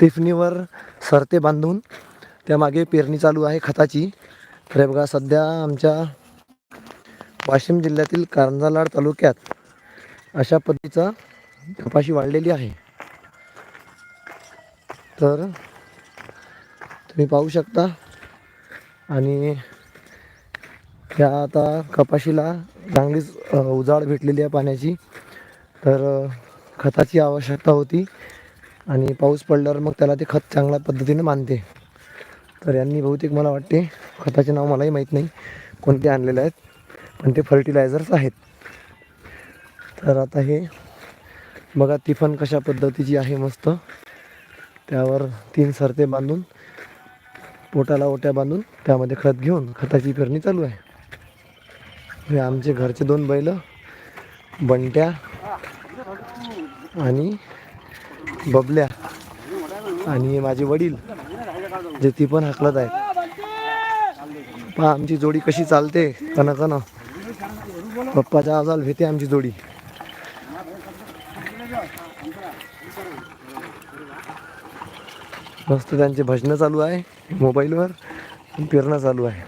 टिफनीवर सरते बांधून त्यामागे पेरणी चालू आहे खताची. तर बघा सध्या आमच्या वाशिम जिल्ह्यातील कारंजालाड तालुक्यात अशा पद्धतीचा कपाशी वाढलेली आहे. तर तुम्ही पाहू शकता. आणि ह्या आता कपाशीला चांगलीच उजाड भेटलेली आहे पाण्याची. तर खताची आवश्यकता होती. आणि पाऊस पडल्यावर मग त्याला ते खत चांगल्या पद्धतीने मानते. तर यांनी बहुतेक मला वाटते खताचे नाव मलाही माहीत नाही कोणते आणलेले आहेत पण ते फर्टिलायझर्स आहेत. तर आता हे बघा तिफन कशा पद्धतीची आहे मस्त. त्यावर तीन सरते बांधून पोटाला ओट्या बांधून त्यामध्ये खत घेऊन खताची पेरणी चालू आहे. हे आमचे घरचे दोन बैल बंट्या आणि बबल्या आणि माझे वडील जे ती पण हाकलत आहेत. पहा आमची जोडी कशी चालते कन कन पप्पाच्या आजाल भेते आमची जोडी. मस्त त्यांचे भजनं चालू आहे मोबाईलवर पेरणं चालू आहे.